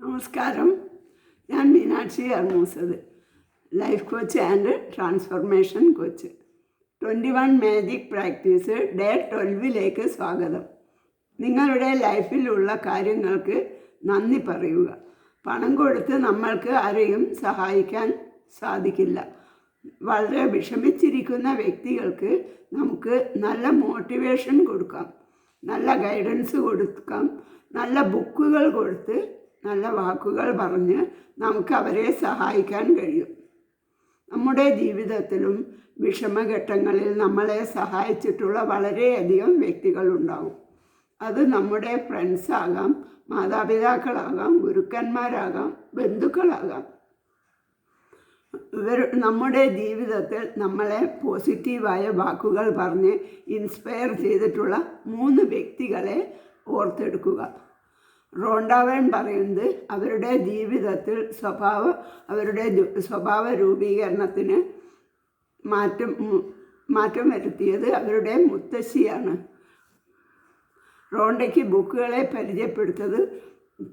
നമസ്കാരം. ഞാൻ Meenakshi അർമൂസത് life coach and transformation coach twenty one magic practice day ട്വൽവിലേക്ക് സ്വാഗതം. നിങ്ങളുടെ ലൈഫിലുള്ള കാര്യങ്ങൾക്ക് നന്ദി പറയുക. പണം കൊടുത്ത് നമ്മൾക്ക് ആരെയും സഹായിക്കാൻ സാധിക്കില്ല. വളരെ വിഷമിച്ചിരിക്കുന്ന വ്യക്തികൾക്ക് നമുക്ക് നല്ല മോട്ടിവേഷൻ കൊടുക്കാം. നല്ല ഗൈഡൻസ് കൊടുക്കാം. നല്ല ബുക്കുകൾ കൊടുത്ത് നല്ല വാക്കുകൾ പറഞ്ഞ് നമുക്ക് അവരെ സഹായിക്കാൻ കഴിയും. നമ്മുടെ ജീവിതത്തിലും വിഷമഘട്ടങ്ങളിൽ നമ്മളെ സഹായിച്ചിട്ടുള്ള വളരെയധികം വ്യക്തികളുണ്ടാവും അത് നമ്മുടെ ഫ്രണ്ട്സ് ആകാം മാതാപിതാക്കളാകാം ഗുരുക്കന്മാരാകാം ബന്ധുക്കളാകാം. ഇവർ നമ്മുടെ ജീവിതത്തിൽ നമ്മളെ പോസിറ്റീവായ വാക്കുകൾ പറഞ്ഞ് ഇൻസ്പയർ ചെയ്തിട്ടുള്ള മൂന്ന് വ്യക്തികളെ ഓർത്തെടുക്കുക. റോണ്ടാവൻ പറയുന്നത് അവരുടെ ജീവിതത്തിൽ സ്വഭാവ അവരുടെ സ്വഭാവ രൂപീകരണത്തിന് മാറ്റം മാറ്റം വരുത്തിയത് അവരുടെ മുത്തശ്ശിയാണ്. റോണ്ടയ്ക്ക് ബുക്കുകളെ പരിചയപ്പെടുത്തത്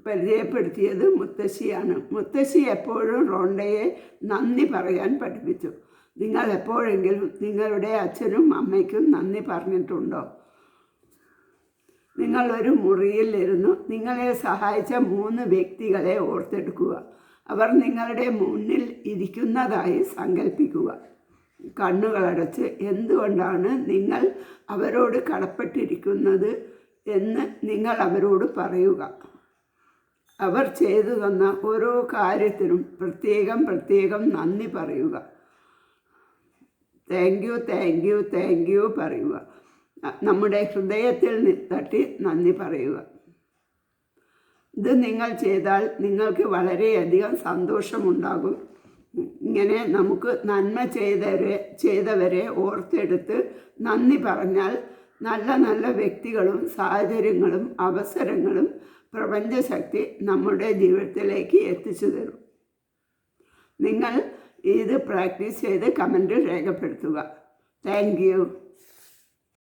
പരിചയപ്പെടുത്തിയത് മുത്തശ്ശിയാണ്. മുത്തശ്ശി എപ്പോഴും റോണ്ടയെ നന്ദി പറയാൻ പഠിപ്പിച്ചു. നിങ്ങൾ എപ്പോഴെങ്കിലും നിങ്ങളുടെ അച്ഛനും അമ്മയ്ക്കും നന്ദി പറഞ്ഞിട്ടുണ്ടോ? നിങ്ങൾ ഒരു മുറിയിലിരുന്നു. നിങ്ങളെ സഹായിച്ച മൂന്ന് വ്യക്തികളെ ഓർത്തെടുക്കുക. അവർ നിങ്ങളുടെ മുന്നിൽ ഇരിക്കുന്നതായി സങ്കല്പിക്കുക കണ്ണുകളടച്ച് എന്തുകൊണ്ടാണ് നിങ്ങൾ അവരോട് കടപ്പെട്ടിരിക്കുന്നത് എന്ന് നിങ്ങൾ അവരോട് പറയുക. അവർ ചെയ്തു തന്ന ഓരോ കാര്യത്തിനും പ്രത്യേകം പ്രത്യേകം നന്ദി പറയുക. Thank you thank you thank you പറയുക. നമ്മുടെ ഹൃദയത്തിൽ തട്ടി നന്ദി പറയുക. ഇത് നിങ്ങൾ ചെയ്താൽ നിങ്ങൾക്ക് വളരെയധികം സന്തോഷമുണ്ടാകും. ഇങ്ങനെ നമുക്ക് നന്മ ചെയ്തവരെ ചെയ്തവരെ ഓർത്തെടുത്ത് നന്ദി പറഞ്ഞാൽ നല്ല നല്ല വ്യക്തികളും സാഹചര്യങ്ങളും അവസരങ്ങളും പ്രപഞ്ചശക്തി നമ്മുടെ ജീവിതത്തിലേക്ക് എത്തിച്ചു തരും. നിങ്ങൾ ഇത് പ്രാക്ടീസ് ചെയ്ത് കമന്റ് രേഖപ്പെടുത്തുക. താങ്ക്